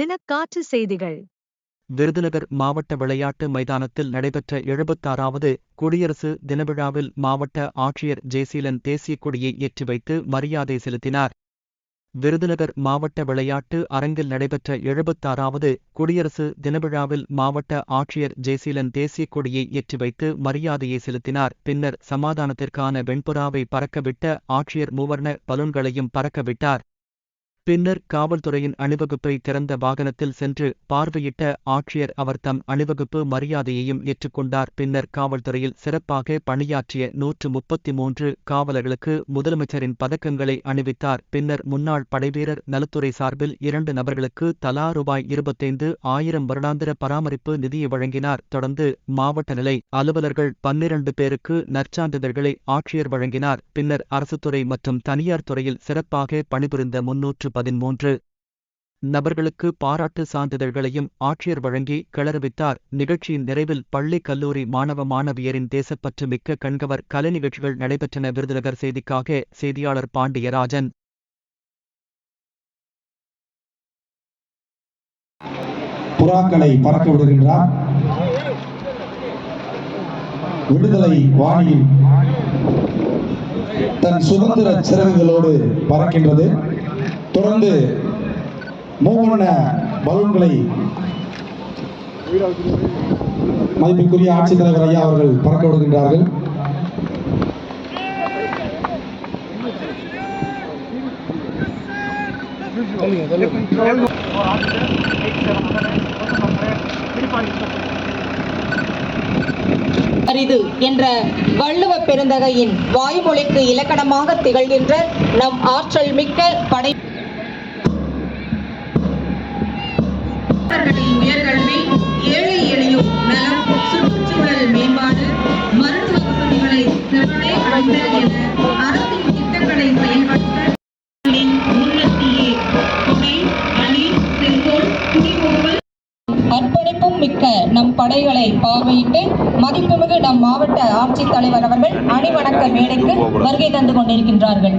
தினக்காற்று செய்திகள். விருதுநகர் மாவட்ட விளையாட்டு மைதானத்தில் நடைபெற்ற எழுபத்தாறாவது குடியரசு தினவிழாவில் மாவட்ட ஆட்சியர் ஜெயசீலன் தேசியக் கொடியை ஏற்றி வைத்து மரியாதை செலுத்தினார். விருதுநகர் மாவட்ட விளையாட்டு அரங்கில் நடைபெற்ற எழுபத்தாறாவது குடியரசு தினவிழாவில் மாவட்ட ஆட்சியர் ஜெயசீலன் தேசியக் கொடியை ஏற்றி வைத்து மரியாதையை செலுத்தினார். பின்னர் சமாதானத்திற்கான வெண்புறாவை பறக்கவிட்ட ஆட்சியர் மூவர்ண பலூன்களையும் பறக்கவிட்டார். பின்னர் காவல்துறையின் அணிவகுப்பை திறந்த வாகனத்தில் சென்று பார்வையிட்ட ஆட்சியர் அவர் தம் அணிவகுப்பு மரியாதையையும் ஏற்றுக்கொண்டார். பின்னர் காவல்துறையில் சிறப்பாக பணியாற்றிய நூற்று முப்பத்தி மூன்று காவலர்களுக்கு முதலமைச்சரின் பதக்கங்களை அணிவித்தார். பின்னர் முன்னாள் படைவீரர் நலத்துறை சார்பில் இரண்டு நபர்களுக்கு தலா ரூபாய் இருபத்தைந்து ஆயிரம் வருடாந்திர பராமரிப்பு நிதியை வழங்கினார். தொடர்ந்து மாவட்ட நிலை அலுவலர்கள் பன்னிரண்டு பேருக்கு நற்சான்றிதழ்களை ஆட்சியர் வழங்கினார். பின்னர் அரசுத்துறை மற்றும் தனியார் துறையில் சிறப்பாக பணிபுரிந்த முன்னூற்று பதிமூன்று நபர்களுக்கு பாராட்டு சான்றிதழ்களையும் ஆட்சியர் வழங்கி கிளறுவித்தார் நிகழ்ச்சியின் நிறைவில் பள்ளி கல்லூரி மாணவ மாணவியரின் தேசப்பற்று மிக்க கண்கவர் கலை நிகழ்ச்சிகள் நடைபெற்றன. விருதுநகர் செய்திக்காக செய்தியாளர் பாண்டியராஜன். புறாக்களை பறக்க விடுகின்றார். விடுதலை வாணியில் தன் சுதந்திர சிறகுகளோடு பறக்கின்றது. தொடர்ந்து மூவண்ண பலூன்களை மதிப்புக்குரிய ஆட்சித்தலைவர் ஐயா அவர்கள் பறக்க விடுகின்றார்கள். அரிது என்ற வள்ளுவ பெருந்தகையின் வாய்மொழிக்கு இலக்கணமாக திகழ்கின்ற நம் ஆற்றல் மிக்க படை மாணவர்களின் உயர்கல்வி ஏழை எளியோர் நலம் சுற்றுச்சூழல் மேம்பாடு மருத்துவ வசதிகளை செவ்வனே அடைந்தல் என அரசின் திட்டங்களை செயல்படுத்த அர்ப்பணிப்பும் மிக்க நம் படைகளை பார்வையிட்டு மதிப்புமிகு நம் மாவட்ட ஆட்சித் தலைவர் அவர்கள் அணிவணக்க மேடைக்கு வருகை தந்து கொண்டிருக்கின்றார்கள்.